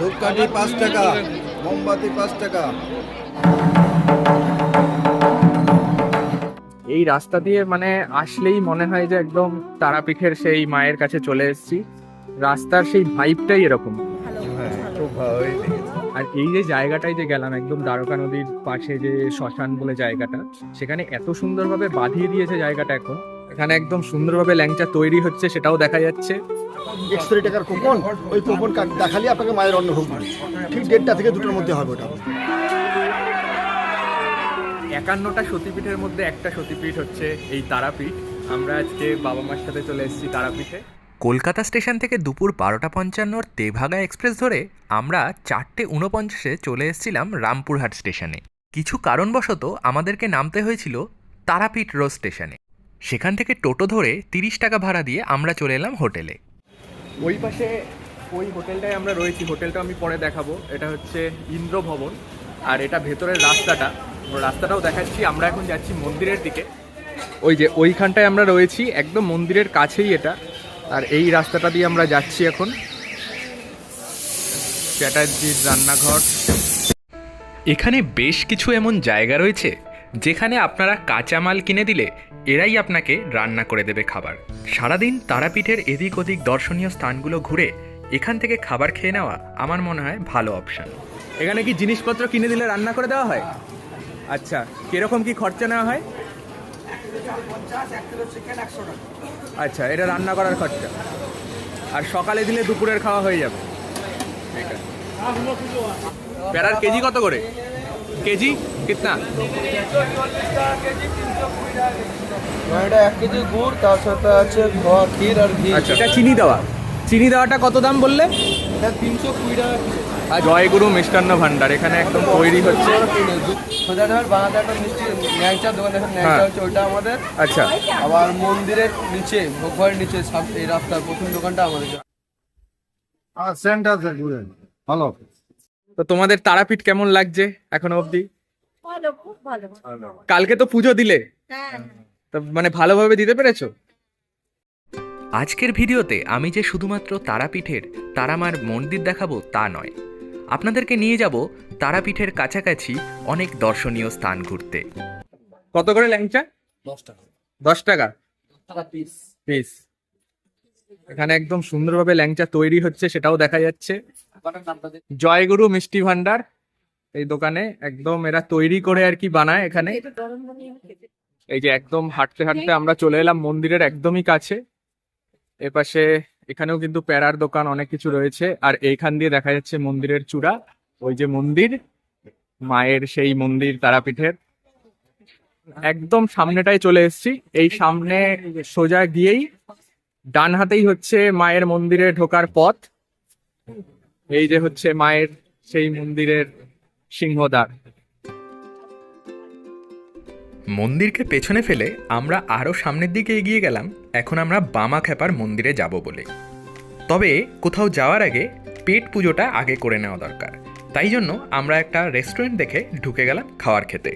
ধূপকাঠি পাঁচ টাকা মোমবাতি পাঁচ টাকা। এই রাস্তা দিয়ে মানে আসলেই মনে হয় যে একদম তারাপীঠের সেই মায়ের কাছে চলে এসেছি। রাস্তার সেই ভাইবটাই এরকম। হ্যাঁ আর এই যে জায়গাটায় যে গেলাম একদম দ্বারকা নদীর পাশে যে শ্মশান বলে জায়গাটা সেখানে এত সুন্দরভাবে বাঁধিয়ে দিয়েছে জায়গাটা এখন। এখানে একদম সুন্দরভাবে ল্যাংচা তৈরি হচ্ছে সেটাও দেখা যাচ্ছে। একশো টাকার কুপন ওই কুপন দেখালে আপনাকে মায়ের অন্ন ভোগ দিবে ঠিক দেড়টা থেকে দুটোর মধ্যে হবে ওটা। একান্নটা সতীপীঠের মধ্যে একটা সতীপীঠ হচ্ছে এই তারাপীঠ। আমরা আজকে বাবা মার সাথে চলে এসেছি তারাপীঠে। কলকাতা স্টেশন থেকে দুপুর বারোটা পঞ্চান্নর তেভাগা এক্সপ্রেস ধরে আমরা চারটে উনপঞ্চাশে চলে এসেছিলাম রামপুরহাট স্টেশনে। কিছু কারণবশত আমাদেরকে নামতে হয়েছিল তারাপীঠ রোড স্টেশনে। সেখান থেকে টোটো ধরে তিরিশ টাকা ভাড়া দিয়ে আমরা চলে এলাম হোটেলে। ওই পাশে ওই হোটেলটায় আমরা রয়েছি। হোটেলটা আমি পরে দেখাবো। এটা হচ্ছে ইন্দ্র ভবন আর এটা ভেতরের রাস্তাটা। রাস্তাটাও দেখাচ্ছি। আমরা এখন যাচ্ছি মন্দিরের দিকে। ওই যে ওইখানটায় আমরা রয়েছি। একদম মন্দিরের কাছেই এটা। আর এই রাস্তাটা দিয়ে আমরা যাচ্ছি এখন। চ্যাটার্জির রান্নাঘর। এখানে বেশ কিছু এমন জায়গা রয়েছে যেখানে আপনারা কাঁচামাল কিনে দিলে এরাই আপনাকে রান্না করে দেবে খাবার। সারাদিন তারাপীঠের এদিক ওদিক দর্শনীয় স্থানগুলো ঘুরে এখান থেকে খাবার খেয়ে নেওয়া আমার মনে হয় ভালো অপশান এখানে কি জিনিসপত্র কিনে দিলে রান্না করে দেওয়া হয়? আচ্ছা কীরকম কি খরচা নেওয়া হয়? আচ্ছা এটা রান্না করার খরচা। আর সকালে দিলে দুপুরের খাওয়া হয়ে যাবে। ঠিক কেজি কত করে? কেজি? কিতনা? এটা এক কেজি গুড় তার সাথে আছে ঘর ক্ষীর আর ঘি। আচ্ছা এটা চিনি দেওয়া। চিনি দেওয়াটা কত দাম বললে? এটা তিনশো কুড়ি টাকা আর জয়গুরু মিষ্টান্ন ভান্ডার এখানে একদম তৈরি হচ্ছে। সোজা ধর একটা মিষ্টি ন্যাংচার দোকান দেখেন হ্যাঁ। ন্যাংচা হচ্ছে ওইটা আমাদের। আচ্ছা। আবার মন্দিরের নিচে ভোগবাড়ির নিচে সাম- এই রাস্তার প্রথম দোকানটা আমাদের। আর সেন্ট আছে ভালো। তো তোমাদের তারাপীঠ কেমন লাগছে এখনও অবধি? ভালো খুব ভালো। কালকে তো পুজো দিলে। হ্যাঁ। তো মানে ভালোভাবে দিতে পেরেছ? আজকের ভিডিওতে আমি যে শুধুমাত্র তারাপীঠের তারামার মন্দির দেখাবো তা নয়। আপনাদেরকে নিয়ে যাব তারাপীঠের কাছাকাছি অনেক দর্শনীয় স্থান ঘুরতে। কত করে ল্যাংচা? দশ টাকা। দশ টাকা? টাকা পিস পিস এখানে একদম সুন্দরভাবে ল্যাংচা তৈরি হচ্ছে, সেটাও দেখা যাচ্ছে। জয়গুরু মিষ্টি ভান্ডার এই দোকানে একদম এরা তৈরি করে আর কি বানায় এখানে। এই যে একদম হাঁটতে হাঁটতে আমরা চলে এলাম মন্দিরের একদমই কাছে। এপাশে এখানেও কিন্তু প্যারার দোকান অনেক কিছু রয়েছে, আর এইখান দিয়ে দেখা যাচ্ছে মন্দিরের চূড়া। ওই যে মন্দির, মায়ের সেই মন্দির তারাপীঠের। একদম সামনেটাই চলে এসেছি, এই সামনে সোজা গিয়েই ডান হাতেই হচ্ছে মায়ের মন্দিরে ঢোকার পথ। এই যে হচ্ছে মায়ের সেই মন্দিরের সিংহদ্বার। মন্দিরকে পেছনে ফেলে আমরা আরও সামনের দিকে এগিয়ে গেলাম এখন আমরা বামা খেপার মন্দিরে যাব বলে। তবে কোথাও যাওয়ার আগে পেট পুজোটা আগে করে নেওয়া দরকার। তাই জন্য আমরা একটা রেস্টুরেন্ট দেখে ঢুকে গেলাম খাওয়ার খেতে।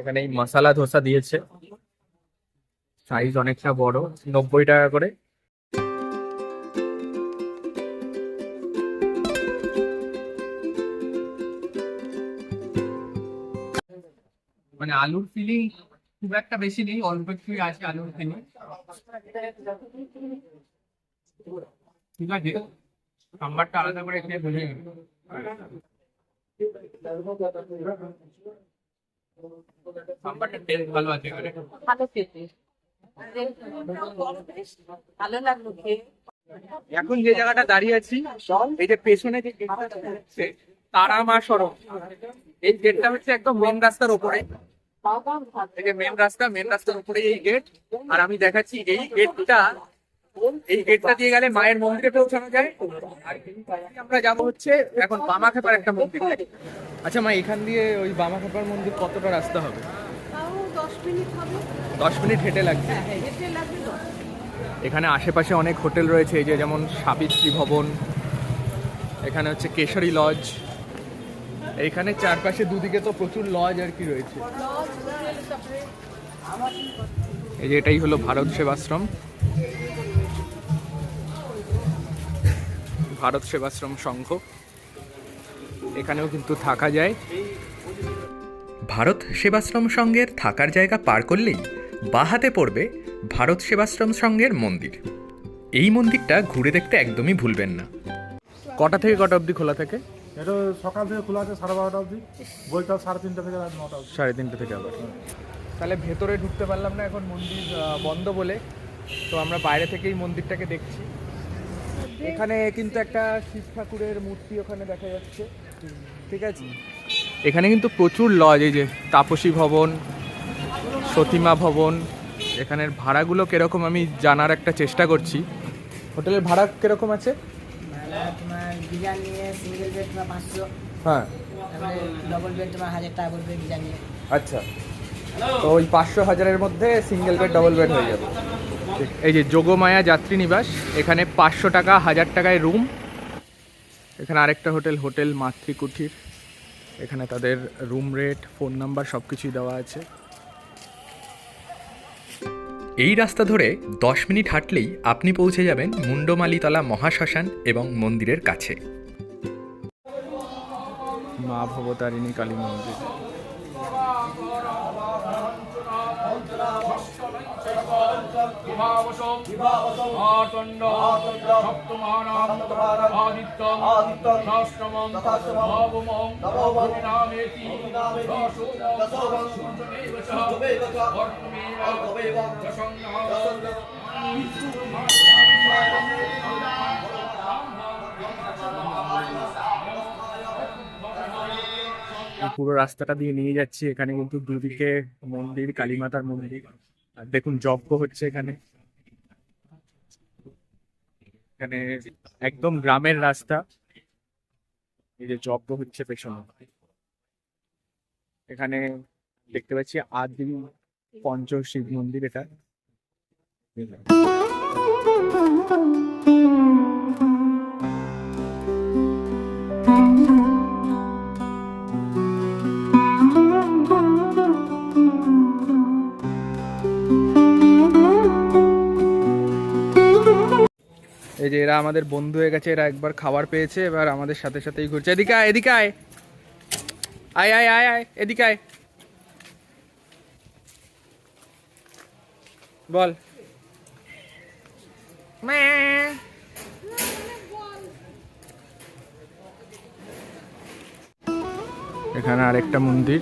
এখানে এই মশালা ধোসা দিয়েছে। সাইজ অনেকটা বড়, নব্বই টাকা করে। মানে আলুর ফিলিং খুব একটা বেশি নেই, অল্প একটু আছে আলুর ফিলিং ঠিক আছে? সাম্বারটা আলাদা করে খেয়ে বোঝা। সাম্বারটা টেস্ট ভালো আছে ভালো খেতে। ভালো লাগল খেয়ে এখন যে জায়গাটা দাঁড়িয়ে আছি এই যে পেছনে যে তারা মা সড়ক এই গেটটা হচ্ছে একদম মেন রাস্তার উপরে। এই যে মেন রাস্তা মেন রাস্তার উপরে এই গেট আর আমি দেখাচ্ছি এই গেটটা এই গেটটা দিয়ে গেলে মায়ের মন্দিরে পৌঁছানো যায়। আর আমরা যাব হচ্ছে এখন বামা খেপার একটা মন্দির। আচ্ছা মা এখান দিয়ে ওই বামা খেপার মন্দির কতটা রাস্তা হবে? তাও দশ মিনিট হবে। দশ মিনিট হেঁটে লাগবে হ্যাঁ হেঁটে লাগবে এখানে আশেপাশে অনেক হোটেল রয়েছে এই যে যেমন সাবিত্রী ভবন এখানে হচ্ছে কেশরী লজ এইখানে চারপাশে দুদিকে তো প্রচুর লজ আর কি রয়েছে। এই যে এটাই হলো ভারত সেবাশ্রম। ভারত সেবাশ্রম সংঘ। এখানেও কিন্তু থাকা যায়। ভারত সেবাশ্রম সংঘের থাকার জায়গা পার করলেই বাহাতে পড়বে ভারত সেবাশ্রম সংঘের মন্দির। এই মন্দিরটা ঘুরে দেখতে একদমই ভুলবেন না। কটা থেকে কটা অবধি খোলা থাকে? এটা সকাল থেকে খোলা আছে সাড়ে বারোটা অবধি। বইটা সাড়ে তিনটা থেকে রাত নটা অবধি। সাড়ে তিনটে থেকে আবার। তাহলে ভেতরে ঢুকতে পারলাম না এখন মন্দির বন্ধ বলে। তো আমরা বাইরে থেকেই মন্দিরটাকে দেখছি। এখানে কিন্তু একটা শিব ঠাকুরের মূর্তি ওখানে দেখা যাচ্ছে। ঠিক আছে? এখানে কিন্তু প্রচুর লজ এই যে তাপসী ভবন সতীমা ভবন এখানের ভাড়াগুলো কীরকম আমি জানার একটা চেষ্টা করছি। হোটেলের ভাড়া কীরকম আছে? হ্যাঁ। আচ্ছা। তো ওই পাঁচশো হাজারের মধ্যে সিঙ্গেল বেড ডবল বেড হয়ে যাবে। এই যে যোগমায়া যাত্রী নিবাস এখানে পাঁচশো টাকা হাজার টাকায় রুম এখানে আরেকটা হোটেল হোটেল মাতৃকুঠির। এখানে তাদের রুম রেট ফোন নাম্বার সব কিছুই দেওয়া আছে। এই রাস্তা ধরে দশ মিনিট হাঁটলেই আপনি পৌঁছে যাবেন মুন্ডমালিতলা মহাশ্মশান এবং মন্দিরের কাছে। মা ভবতারিণী কালী মন্দির। পুরো রাস্তাটা দিয়ে নিয়ে যাচ্ছি। এখানে কিন্তু দুদিকে মন্দির কালীমাতার মন্দির। আর দেখুন যজ্ঞ হচ্ছে এখানে। এখানে একদম গ্রামের রাস্তা। এই যে যজ্ঞ হচ্ছে পেছনে। এখানে দেখতে পাচ্ছি আদি পঞ্চ শিব মন্দির এটা। এই যে এরা আমাদের বন্ধু হয়ে গেছে এরা একবার খাবার পেয়েছে এবার আমাদের সাথে সাথেই ঘুরছে। এদিকে আয় এদিকে আয়। আয় আয় আয় আয় এদিকে আয়। বল। এখানে আরেকটা মন্দির।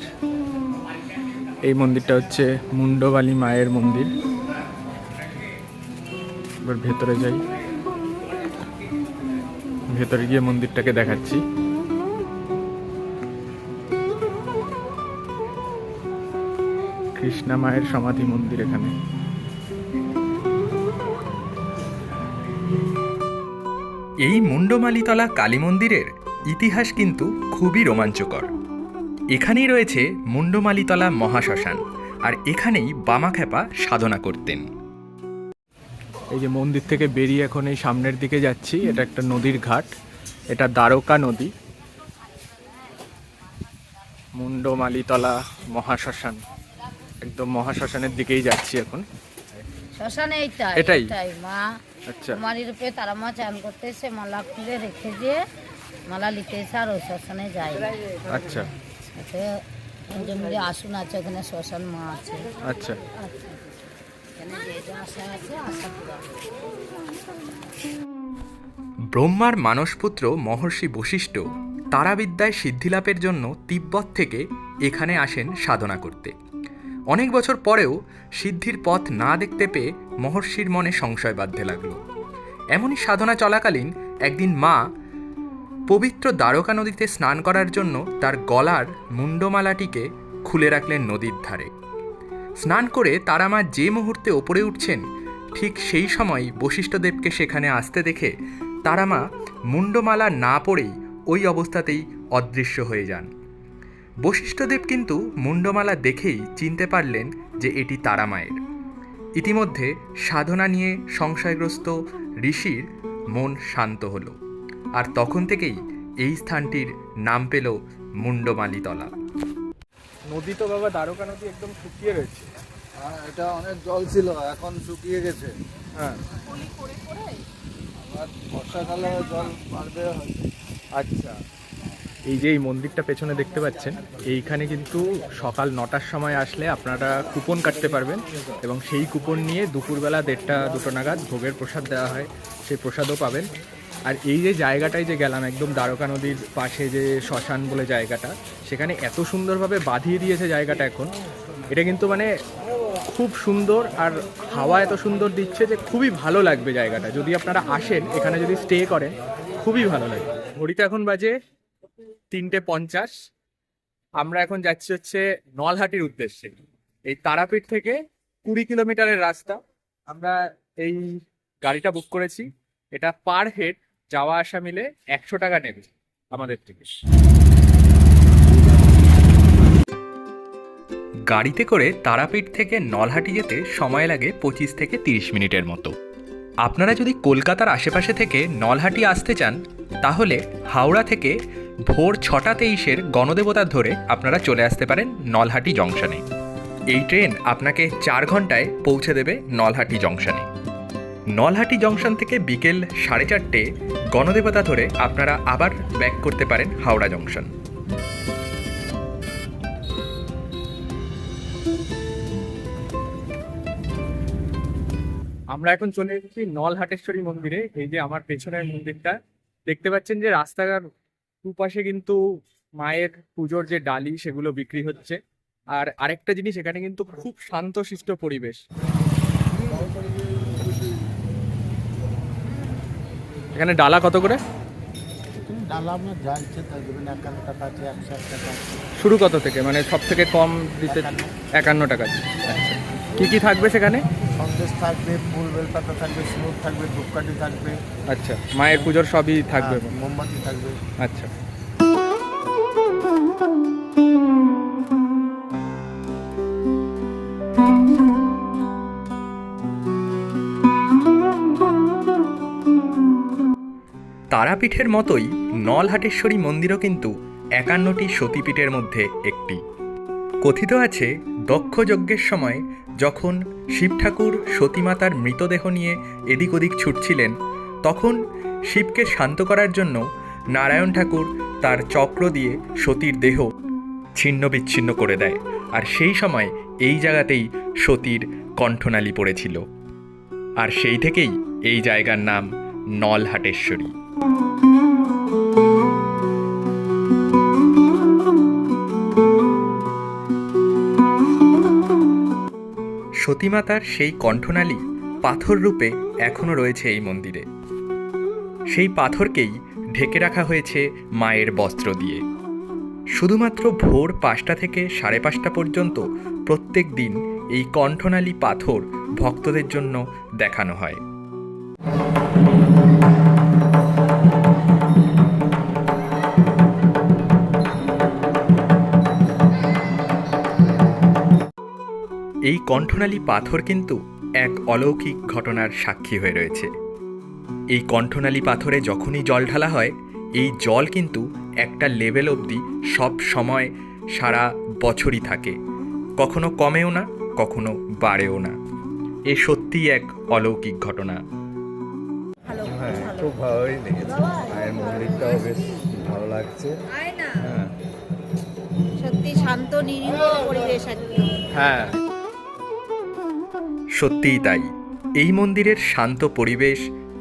এই মন্দিরটা হচ্ছে মুন্ডবালি মায়ের মন্দির। এবার ভেতরে যাই। ভেতরে গিয়ে মন্দিরটাকে দেখাচ্ছি। কৃষ্ণা মায়ের সমাধি মন্দির এখানে। এই মুন্ডমালিতলা কালী মন্দিরের ইতিহাস কিন্তু খুবই রোমাঞ্চকর। এখানেই রয়েছে মুন্ডমালিতলা মহাশ্মশান, আর এখানেই বামাখ্যাপা সাধনা করতেন। এই যে মন্দির থেকে বেরিয়ে এখন এই সামনের দিকে যাচ্ছি এটা একটা নদীর ঘাট এটা দ্বারকা নদী। মুন্ডমালিতলা মহাশ্মশান একদম মহাশ্মশানের দিকেই যাচ্ছি এখন। শ্মশানে এইটাই এটাই? মা। আচ্ছা। তারা মা চান মালা খুলে রেখে দিয়ে মালা আর ওই শ্মশানে যায়। আচ্ছা। আসুন আছে ওখানে শ্মশান মা আছে। আচ্ছা। আচ্ছা। ব্রহ্মার মানসপুত্র মহর্ষি বশিষ্ঠ তারাবিদ্যায় সিদ্ধিলাভের জন্য তিব্বত থেকে এখানে আসেন সাধনা করতে। অনেক বছর পরেও সিদ্ধির পথ না দেখতে পেয়ে মহর্ষির মনে সংশয় বাঁধতে লাগল। এমনই সাধনা চলাকালীন একদিন মা পবিত্র দ্বারকা নদীতে স্নান করার জন্য তার গলার মুন্ডমালাটিকে খুলে রাখলেন নদীর ধারে। স্নান করে তারা মা যে মুহূর্তে ওপরে উঠছেন, ঠিক সেই সময় বশিষ্ঠদেবকে সেখানে আসতে দেখে তারা মা মুন্ডমালা না পড়েই ওই অবস্থাতেই অদৃশ্য হয়ে যান। বশিষ্ঠদেব কিন্তু মুন্ডমালা দেখেই চিনতে পারলেন যে এটি তারা মায়ের। ইতিমধ্যে সাধনা নিয়ে সংশয়গ্রস্ত ঋষির মন শান্ত হলো, আর তখন থেকেই এই স্থানটির নাম পেল মুন্ডমালিতলা নদী তো বাবা দ্বারকা নদী একদম শুকিয়ে রয়েছে আর এটা অনেক জল ছিল এখন শুকিয়ে গেছে। হ্যাঁ। বর্ষাকালে জল বাড়বে আচ্ছা। এই যে এই মন্দিরটা পেছনে দেখতে পাচ্ছেন এইখানে কিন্তু সকাল নটার সময় আসলে আপনারা কুপন কাটতে পারবেন এবং সেই কুপন নিয়ে দুপুরবেলা দেড়টা দুটো নাগাদ ভোগের প্রসাদ দেওয়া হয়। সেই প্রসাদও পাবেন। আর এই যে জায়গাটায় যে গেলাম, একদম দ্বারকা নদীর পাশে যে শ্মশান বলে জায়গাটা, সেখানে এত সুন্দরভাবে বাঁধিয়ে দিয়েছে জায়গাটা এখন। এটা কিন্তু মানে খুব সুন্দর আর হাওয়া এত সুন্দর দিচ্ছে যে খুবই ভালো লাগবে জায়গাটা। যদি আপনারা আসেন, এখানে যদি স্টে করেন, খুবই ভালো লাগবে। ঘড়িতে এখন বাজে তিনটে পঞ্চাশ। আমরা এখন যাচ্ছি হচ্ছে নলহাটির উদ্দেশ্যে। এই তারাপীঠ থেকে কুড়ি কিলোমিটারের রাস্তা। আমরা এই গাড়িটা বুক করেছি। এটা পার হেড যাওয়া আসা মিলে একশো টাকা নেবে আমাদের থেকে গাড়িতে করে তারাপীঠ থেকে নলহাটি যেতে সময় লাগে পঁচিশ থেকে তিরিশ মিনিটের মতো। আপনারা যদি কলকাতার আশেপাশে থেকে নলহাটি আসতে চান, তাহলে হাওড়া থেকে ভোর ছটা তেইশের গণদেবতার ধরে আপনারা চলে আসতে পারেন নলহাটি জংশনে। এই ট্রেন আপনাকে চার ঘন্টায় পৌঁছে দেবে নলহাটি জংশনে। নলহাটি জংশন থেকে বিকেল সাড়ে চারটে গণদেবতা ধরে আপনারা আবার ব্যাক করতে পারেন হাওড়া জংশন। আমরা এখন চলে এসেছি নলহাটেশ্বরী মন্দিরে। এই যে আমার পেছনের মন্দিরটা, দেখতে পাচ্ছেন যে রাস্তার দুপাশে কিন্তু মায়ের পুজোর যে ডালি, সেগুলো বিক্রি হচ্ছে। আর আরেকটা জিনিস, এখানে কিন্তু খুব শান্তশিষ্ট পরিবেশ। এখানে ডালা কত করে? ডালা আপনার যা ইচ্ছে তাই দেবেন একান্ন টাকা আছে একশো এক টাকা শুরু কত থেকে? মানে সব থেকে কম দিতে একান্ন। টাকা। আচ্ছা। কি কি থাকবে সেখানে? সন্দেশ থাকবে ফুল বেলপাতা থাকবে সিঁদুর থাকবে ধূপকাঠি থাকবে। আচ্ছা। মায়ের পুজোর সবই থাকবে। হ্যাঁ, মোমবাতি থাকবে। আচ্ছা। তারাপীঠের মতোই নলহাটেশ্বরী মন্দিরও কিন্তু একান্নটি সতীপীঠের মধ্যে একটি। কথিত আছে, দক্ষ যজ্ঞের সময় যখন শিব ঠাকুর সতীমাতার মৃতদেহ নিয়ে এদিক ওদিক ছুটছিলেন, তখন শিবকে শান্ত করার জন্য নারায়ণ ঠাকুর তার চক্র দিয়ে সতীর দেহ ছিন্ন বিচ্ছিন্ন করে দেয় আর সেই সময় এই জায়গাতেই সতীর কণ্ঠনালী পড়েছিল। আর সেই থেকেই এই জায়গার নাম নলহাটেশ্বরী। সতীমাতার সেই কণ্ঠনালী পাথর রূপে এখনও রয়েছে এই মন্দিরে। সেই পাথরকেই ঢেকে রাখা হয়েছে মায়ের বস্ত্র দিয়ে। শুধুমাত্র ভোর পাঁচটা থেকে সাড়ে পাঁচটা পর্যন্ত প্রত্যেক দিন এই কণ্ঠনালী পাথর ভক্তদের জন্য দেখানো হয়। এই কণ্ঠনালী পাথর কিন্তু এক অলৌকিক ঘটনার সাক্ষী হয়ে রয়েছে। এই কণ্ঠনালী পাথরে যখনই জল ঢালা হয় এই জল কিন্তু একটা লেভেল অবধি সব সময় সারা বছরই থাকে। কখনো কমেও না কখনো বাড়েও না। এ সত্যিই এক অলৌকিক ঘটনা। হ্যাঁ খুব ভালোই লেগেছে। মায়ের মন্দিরটাও বেশ ভালো লাগছে। হ্যাঁ। সত্যি শান্ত নিরীহ পরিবেশ হ্যাঁ। সত্যিই তাই। এই মন্দিরের শান্ত পরিবেশ,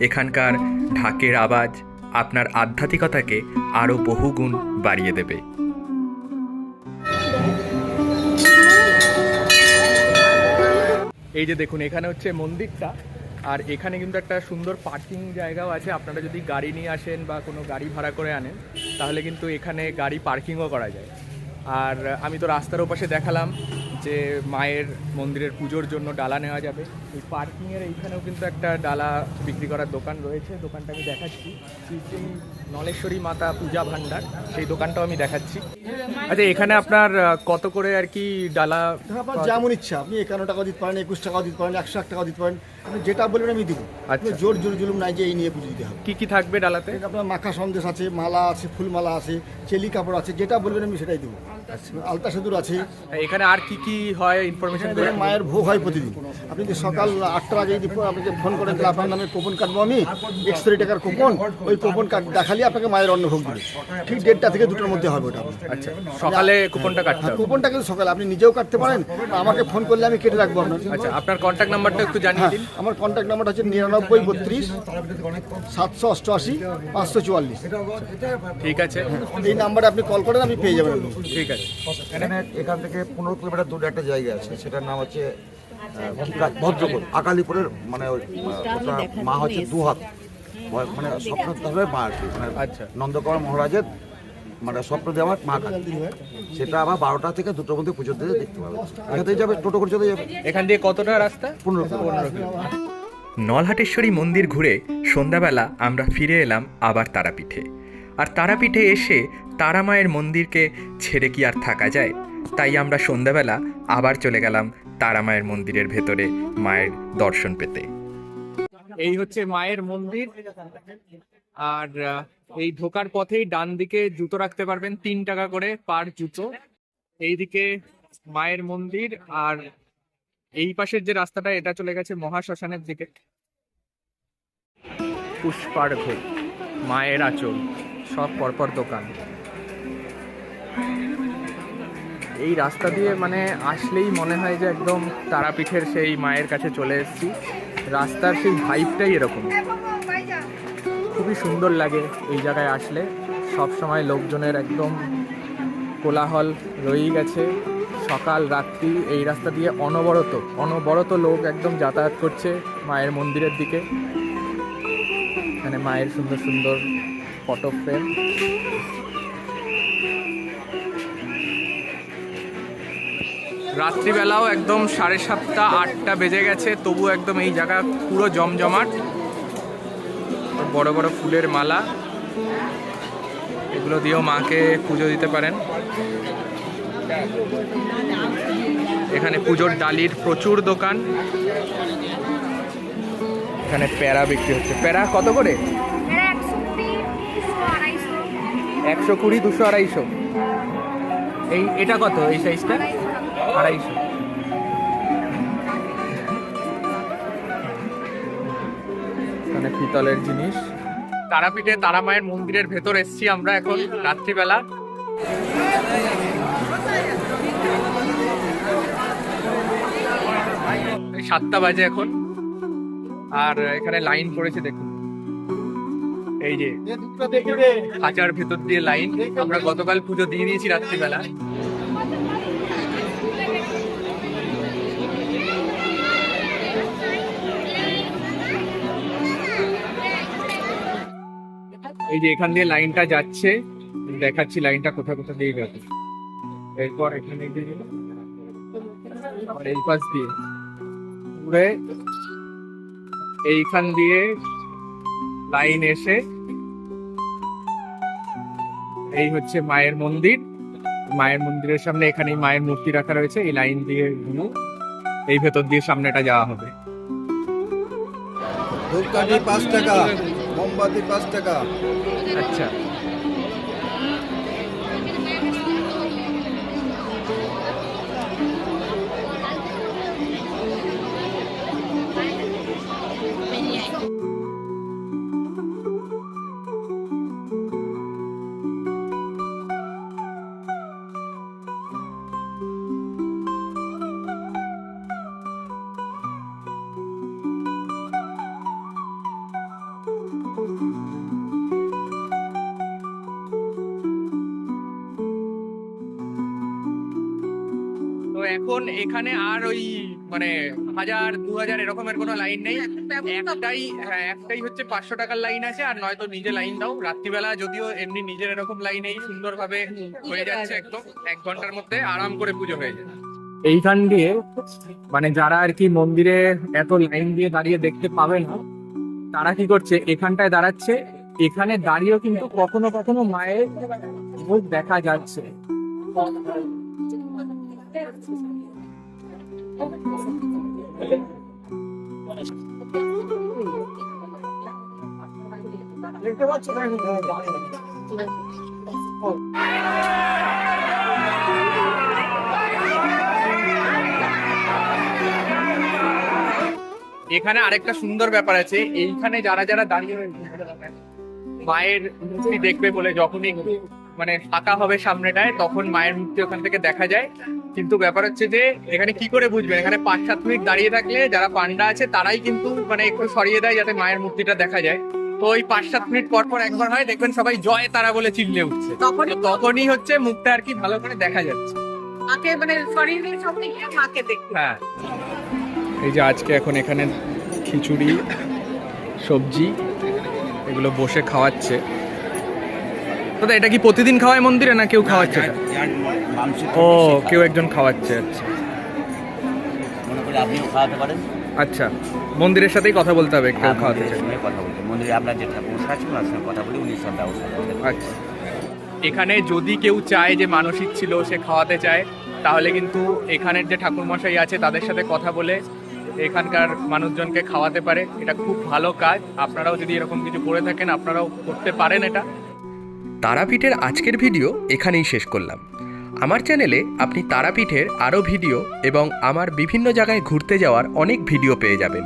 এখানকার ঢাকের আওয়াজ আপনার আধ্যাত্মিকতাকে আরও বহুগুণ বাড়িয়ে দেবে। এই যে দেখুন, এখানে হচ্ছে মন্দিরটা। আর এখানে কিন্তু একটা সুন্দর পার্কিং জায়গাও আছে। আপনারা যদি গাড়ি নিয়ে আসেন বা কোনো গাড়ি ভাড়া করে আনেন, তাহলে কিন্তু এখানে গাড়ি পার্কিংও করা যায়। আর আমি তো রাস্তার ওপাশে দেখালাম যে মায়ের মন্দিরের পুজোর জন্য ডালা নেওয়া যাবে। এই পার্কিংয়ের এইখানেও কিন্তু একটা ডালা বিক্রি করার দোকান রয়েছে। দোকানটা আমি দেখাচ্ছি। এই নলেশ্বরী মাতা পূজা ভান্ডার সেই দোকানটাও আমি দেখাচ্ছি। আচ্ছা এখানে আপনার কত করে আর কি ডালা আপনার যেমন ইচ্ছা আপনি একান্ন টাকা দিতে পারেন একুশ টাকা দিতে পারেন একশো এক টাকা দিতে পারেন। আপনি যেটা বলবেন আমি দিব। আচ্ছা। জোর জোর জুলুম নাই যে এই নিয়ে পুজো দিতে হবে। কী কী থাকবে ডালাতে? আপনার মাখা সন্দেশ আছে মালা আছে ফুলমালা আছে চেলি কাপড় আছে যেটা বলবেন আমি সেটাই দেবো। আলতা সেতুর আছে। এখানে আর কি কি হয় ইনফরমেশন মায়ের ভোগ হয় প্রতিদিন। আপনি যদি সকাল আটটার আগে যদি আপনাকে ফোন করেন তাহলে আপনার নামে কুপন কাটবো আমি। একশো টাকার কুপন ওই কুপন কাট দেখালে আপনাকে মায়ের অন্ন ভোগ দিবে। ঠিক দেড়টা থেকে দুটোর মধ্যে হবে ওটা। আচ্ছা সকালে কুপনটা কাটতে হ্যাঁ কুপনটা কিন্তু সকালে। আপনি নিজেও কাটতে পারেন আমাকে ফোন করলে আমি কেটে রাখব আপনার আচ্ছা আপনার কন্ট্যাক্ট নাম্বারটা একটু জানিয়ে হ্যাঁ দিন। আমার কন্ট্যাক্ট নাম্বারটা হচ্ছে নিরানব্বই বত্রিশ সাতশো অষ্টআশি পাঁচশো চুয়াল্লিশ। ঠিক আছে। এই নাম্বারে আপনি কল করেন আপনি পেয়ে যাবেন। ঠিক আছে। এখানে এখান থেকে পনেরো কিলোমিটার দূরে একটা জায়গা আছে সেটার নাম হচ্ছে ভদ্রপুর আকালিপুরের মানে মা হচ্ছে দুহাত। মানে স্বপ্ন ধরে মা আর কি মানে আচ্ছা। নন্দকুমার মহারাজের মানে স্বপ্ন দেওয়ার মা কালী। সেটা আবার বারোটা থেকে দুটোর মধ্যে পুজো দিতে দেখতে পাবে। এখান থেকে যাবে টোটো করে চলে যাবে। এখান দিয়ে কতটা রাস্তা? পনেরো পনেরো নলহাটেশ্বরী মন্দির ঘুরে সন্ধ্যাবেলা আমরা ফিরে এলাম আবার তারাপীঠে। আর তারাপীঠে এসে তারামায়ের মন্দিরকে ছেড়ে কি আর থাকা যায়? তাই আমরা সন্ধ্যাবেলা আবার চলে গেলাম তারামায়ের মন্দিরের ভেতরে মায়ের দর্শন পেতে। এই হচ্ছে মায়ের মন্দির। আর এই ঢোকার পথেই ডান দিকে জুতো রাখতে পারবেন, তিন টাকা করে পার জুতো। এইদিকে মায়ের মন্দির, আর এই পাশের যে রাস্তাটা, এটা চলে গেছে মহাশ্মশানের দিকে। পুষ্পার্ঘ, মায়ের আঁচল, সব পরপর দোকান। এই রাস্তা দিয়ে মানে আসলেই মনে হয় যে একদম তারাপীঠের সেই মায়ের কাছে চলে এসেছি। রাস্তার সেই ভাইবটাই এরকম। খুবই সুন্দর লাগে এই জায়গায় আসলে। সব সময় লোকজনের একদম কোলাহল রয়েই গেছে। সকাল, রাত্রি এই রাস্তা দিয়ে অনবরত অনবরত লোক একদম যাতায়াত করছে মায়ের মন্দিরের দিকে। এখানে মায়ের সুন্দর সুন্দর ফটো ফ্রেম। রাত্রিবেলাও একদম সাড়ে সাতটা, আটটা বেজে গেছে, তবু একদম এই জায়গা পুরো জমজমাট। বড় বড় ফুলের মালা, এগুলো দিয়েও মাকে পুজো দিতে পারেন। এখানে পুজোর ডালির প্রচুর দোকান। এখানে প্যারা বিক্রি হচ্ছে। প্যারা কত করে? একশো কুড়ি, দুশো আড়াইশো। এই, এটা কত, এই সাইজটা আড়াইশো। এখানে পিতলের জিনিস। তারাপীঠে তারা মায়ের মন্দিরের ভেতর এসছি আমরা এখন রাত্রিবেলা। সাতটা বাজে এখন। আর এখানে লাইন পড়েছে দেখুন। এই যে হাজার ভেতর দিয়ে লাইন। আমরা গতকাল পুজো দিয়ে দিয়েছি রাত্রিবেলা। এই যে এখান দিয়ে লাইনটা যাচ্ছে, দেখাচ্ছি লাইনটা কোথায় কোথায় দিয়ে গেছে এরপর এখানে এই পাশ দিয়ে। ঘুরে এইখান দিয়ে লাইন এসে এই হচ্ছে মায়ের মন্দির। মায়ের মন্দিরের সামনে এখানে মায়ের মূর্তি রাখা রয়েছে। এই লাইন দিয়ে ঘুরে। এই ভেতর দিয়ে সামনেটা যাওয়া হবে। ধূপকাঠি পাঁচ টাকা। মোমবাতি পাঁচ টাকা। আচ্ছা। এখন আর ওই মানে হাজার দু হাজার এরকমের কোনো লাইন নেই। একটাই হ্যাঁ একটাই হচ্ছে পাঁচশো টাকার লাইন আছে আর নয়তো নিজে লাইন দাও। রাত্রিবেলা যদিও এমনি নিজের এরকম লাইন এই সুন্দরভাবে হয়ে যাচ্ছে একদম। এক ঘণ্টার মধ্যে আরাম করে পুজো হয়ে যায়। এইখান দিয়ে মানে যারা আর কি মন্দিরে এত লাইন দিয়ে দাঁড়িয়ে দেখতে পাবে না তারা কি করছে? এখানটায় দাঁড়াচ্ছে। এখানে দাঁড়িয়েও কিন্তু কখনো কখনো মায়ের মুখ দেখা যাচ্ছে। এখানে আরেকটা সুন্দর ব্যাপার আছে। এইখানে যারা যারা দাঁড়িয়ে মায়ের মূর্তি দেখবে বলে যখনই মানে ফাঁকা হবে সামনেটায়, তখন মায়ের মূর্তি ওখান থেকে দেখা যায়। কিন্তু ব্যাপার হচ্ছে যে এখানে কি করে বুঝবেন? এখানে পাঁচ সাত মিনিট দাঁড়িয়ে থাকলে যারা পান্ডা আছে তারাই কিন্তু মানে একটু সরিয়ে দেয় যাতে মায়ের মূর্তিটা দেখা যায়। তো ওই পাঁচ সাত মিনিট পর পর একবার হয় দেখবেন সবাই জয় তারা বলে চিল্লে উঠছে। তখনই তখনই হচ্ছে মুখটা আর কি ভালো করে দেখা যাচ্ছে। মাকে মানে সরিয়ে দিয়ে গিয়ে মাকে দেখতে। হ্যাঁ। এই যে আজকে এখন এখানে খিচুড়ি সবজি এগুলো বসে খাওয়াচ্ছে। দাদা এটা কি প্রতিদিন খাওয়ায় মন্দিরে না কেউ খাওয়াচ্ছে? ও কেউ একজন খাওয়াচ্ছে আচ্ছা। আপনিও খাওয়াতে পারেন। আচ্ছা মন্দিরের সাথেই কথা বলতে হবে কেউ খাওয়াতে চাই কথা বলতে মন্দিরে আপনার যে ঠাকুর আছে ওনার সঙ্গে কথা বলে উনি সব ব্যবস্থা আচ্ছা। এখানে যদি কেউ চায় যে মানসিক ছিল সে খাওয়াতে চায় তাহলে কিন্তু এখানের যে ঠাকুরমশাই আছে তাদের সাথে কথা বলে এখানকার মানুষজনকে খাওয়াতে পারে। এটা খুব ভালো কাজ। আপনারাও যদি এরকম কিছু করে থাকেন আপনারাও করতে পারেন এটা। তারাপীঠের আজকের ভিডিও এখানেই শেষ করলাম। আমার চ্যানেলে আপনি তারাপীঠের আরও ভিডিও এবং আমার বিভিন্ন জায়গায় ঘুরতে যাওয়ার অনেক ভিডিও পেয়ে যাবেন।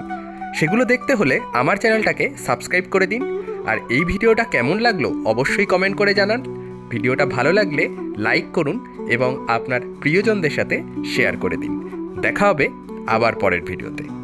সেগুলো দেখতে হলে আমার চ্যানেলটাকে সাবস্ক্রাইব করে দিন। আর এই ভিডিওটা কেমন লাগল অবশ্যই কমেন্ট করে জানান। ভিডিওটা ভালো লাগলে লাইক করুন এবং আপনার প্রিয়জনদের সাথে শেয়ার করে দিন। দেখা হবে আবার পরের ভিডিওতে।